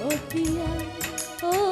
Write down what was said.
ও পিয়া ও